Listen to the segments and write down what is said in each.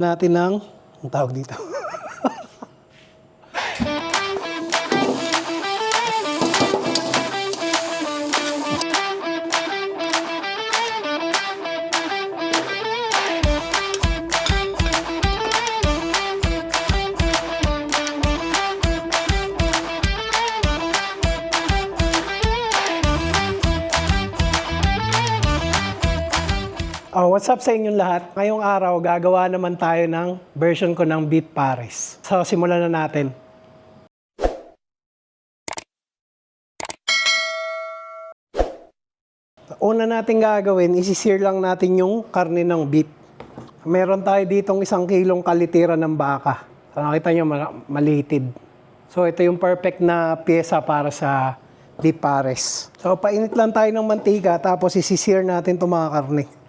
natin ng, ang tawag dito. Oh, what's up sa inyong lahat? Ngayong araw, gagawa naman tayo ng version ko ng Beat Paris. So, simulan na natin. Una natin gagawin, isi-sear lang natin yung karne ng beef. Meron tayo ditong isang kilong kalitira ng baka. So, nakita nyo, mal- malitid. So, ito yung perfect na pyesa para sa beef pares. So, painit lang tayo ng mantika, tapos isi-sear natin itong mga karne.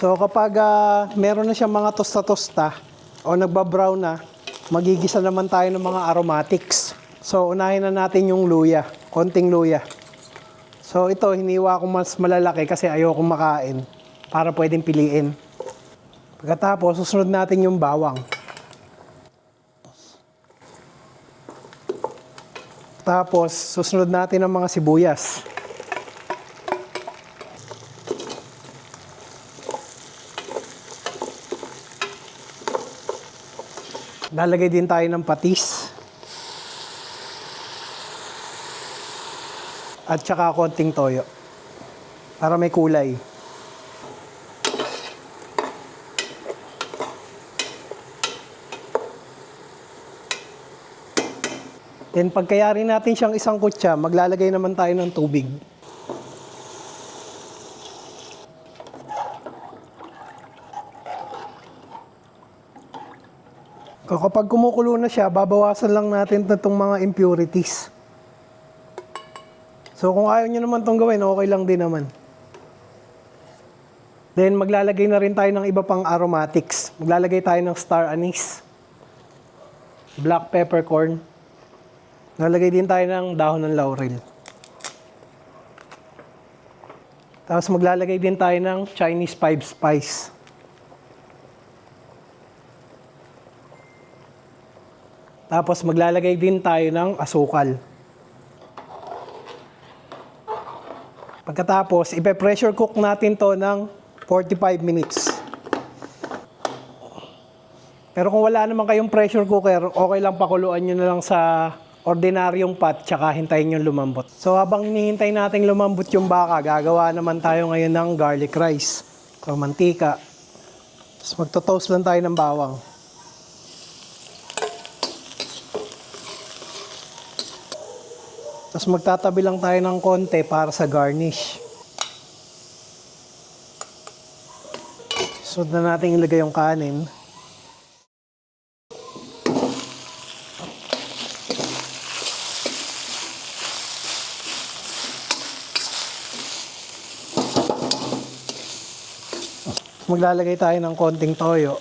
So kapag ah, meron na siyang mga tosta-tosta o nagbabrown na, magigisa naman tayo ng mga aromatics. So unahin na natin yung luya, konting luya. So ito, hiniwa ko mas malalaki kasi ayoko makain para pwedeng piliin. Pagkatapos, susunod natin yung bawang. Tapos, susunod natin ang mga sibuyas. Lalagay din tayo ng patis. At saka konting toyo. Para may kulay. Then pagkayari natin siyang isang kutsa, maglalagay naman tayo ng tubig. Kapag kumukulo na siya, babawasan lang natin na itong mga impurities. So kung ayaw nyo naman itong gawin, okay lang din naman. Then maglalagay na rin tayo ng iba pang aromatics. Maglalagay tayo ng star anise, black peppercorn, Lalagay din tayo ng dahon ng laurel. Tapos maglalagay din tayo ng Chinese five spice. Tapos maglalagay din tayo ng asukal. Pagkatapos, ipe-pressure cook natin to ng 45 minutes. Pero kung wala naman kayong pressure cooker, okay lang pakuluan nyo na lang sa ordinaryong pot, tsaka hintayin nyo lumambot. So habang hinihintay natin lumambot yung baka, gagawa naman tayo ngayon ng garlic rice. So mantika. Tapos magto-toast lang tayo ng bawang. Tapos magtatabi lang tayo ng konti para sa garnish. Sunod na natin ilagay yung kanin. Maglalagay tayo ng konting toyo.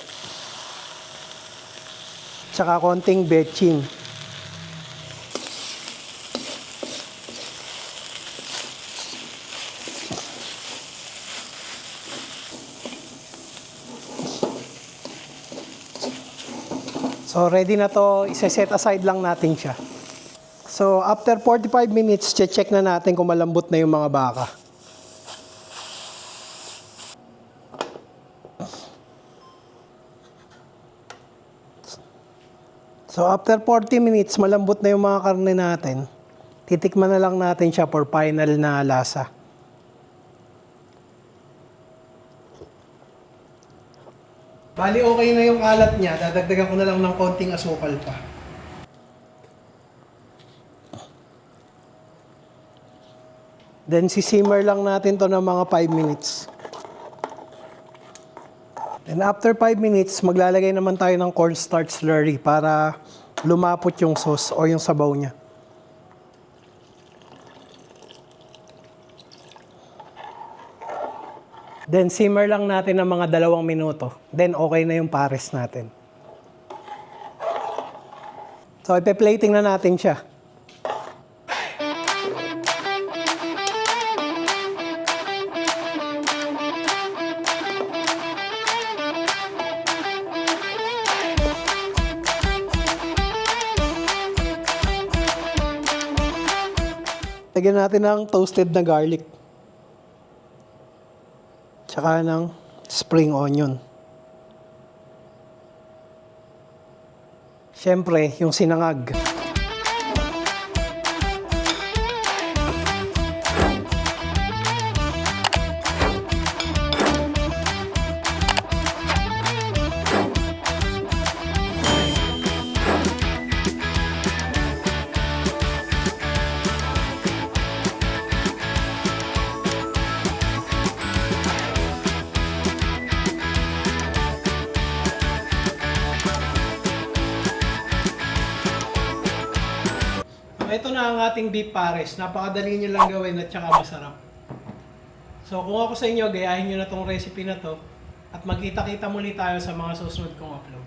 Tsaka konting betchin. So ready na to, isa-set aside lang natin siya. So after 45 minutes, check na natin kung malambot na yung mga baka. So after 40 minutes, malambot na yung mga karne natin. Titikman na lang natin siya for final na lasa. Bali okay na yung alat niya, dadagdagan ko na lang ng konting asukal pa. Then sisimmer lang natin to ng mga 5 minutes. And after 5 minutes, maglalagay naman tayo ng cornstarch slurry para lumapot yung sauce o yung sabaw niya. Then simmer lang natin ng mga dalawang minuto. Then okay na yung pares natin. So ipe-plating na natin siya. Lagyan natin ng toasted na garlic. Tsaka ng spring onion. Siyempre, yung sinangag. Ito na ang ating beef pares. Napakadali nyo lang gawin at saka masarap. So kung ako sa inyo, gayahin nyo na tong recipe na to at magkita-kita muli tayo sa mga susunod kong upload.